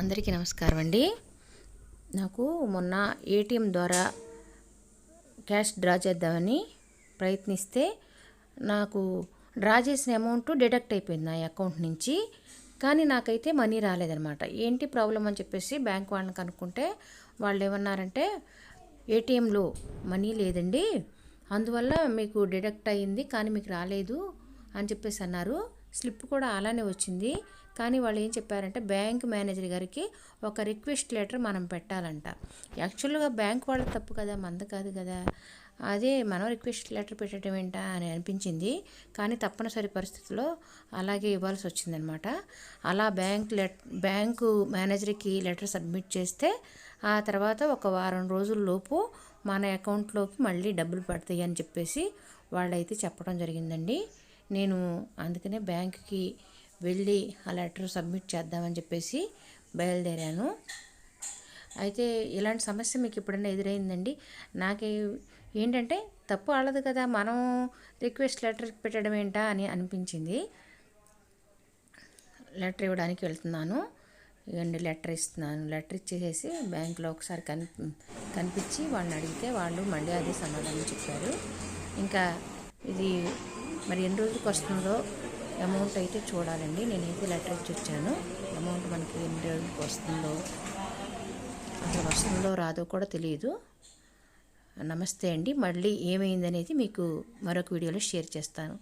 అందరికీ నమస్కారం అండి. నాకు మొన్న ఏటీఎం ద్వారా క్యాష్ డ్రా చేద్దామని ప్రయత్నిస్తే నాకు డ్రా చేసిన అమౌంట్ డిడక్ట్ అయిపోయింది నా అకౌంట్ నుంచి. కానీ నాకైతే మనీ రాలేదనమాట ఏంటి ప్రాబ్లం అని చెప్పేసి బ్యాంక్ వాళ్ళని కనుక్కుంటే వాళ్ళు ఏమన్నారంటే ఏటీఎంలో మనీ లేదండి. అందువల్ల మీకు డిడక్ట్ అయ్యింది కానీ మీకు రాలేదు అని చెప్పేసి అన్నారు. స్లిప్ కూడా అలానే వచ్చింది. కానీ వాళ్ళు ఏం చెప్పారంటే బ్యాంక్ మేనేజర్ గారికి ఒక రిక్వెస్ట్ లెటర్ మనం పెట్టాలంట. యాక్చువల్గా బ్యాంక్ వాళ్ళ తప్పు కదా మంద కాదు కదా. అదే మనం రిక్వెస్ట్ లెటర్ పెట్టడం ఏంటా అని అనిపించింది. కానీ తప్పనిసరి పరిస్థితుల్లో అలాగే ఇవ్వాల్సి వచ్చిందనమాట. అలా బ్యాంక్ లెట్ బ్యాంకు మేనేజర్కి లెటర్ సబ్మిట్ చేస్తే ఆ తర్వాత ఒక వారం రోజుల్లోపు మన అకౌంట్లోకి మళ్ళీ డబ్బులు పడతాయి అని చెప్పేసి వాళ్ళైతే చెప్పడం జరిగిందండి. నేను అందుకనే బ్యాంక్కి వెళ్ళి ఆ లెటర్ సబ్మిట్ చేద్దామని చెప్పేసి బయలుదేరాను. అయితే ఇలాంటి సమస్య మీకు ఎప్పుడైనా ఎదురైందండి? నాకు ఏంటంటే తప్పు వాళ్ళదు కదా మనం రిక్వెస్ట్ లెటర్ పెట్టడం ఏంటా అని అనిపించింది. లెటర్ ఇవ్వడానికి వెళ్తున్నాను. ఇవ్వండి లెటర్ ఇస్తున్నాను. లెటర్ ఇచ్చేసేసి బ్యాంకులో ఒకసారి కని కనిపించి వాళ్ళని అడిగితే వాళ్ళు మళ్ళీ అదే సమాధానం చెప్పారు. ఇంకా ఇది మరి ఎన్ని రోజులకు వస్తుందో అమౌంట్ అయితే చూడాలండి. నేనైతే లెటర్ ఇచ్చి వచ్చాను అమౌంట్ మనకి ఎన్ని రోజులకు వస్తుందో అసలు వస్తుందో రాదో కూడా తెలియదు నమస్తే అండి. మళ్ళీ ఏమైందనేది మీకు మరొక వీడియోలో షేర్ చేస్తాను.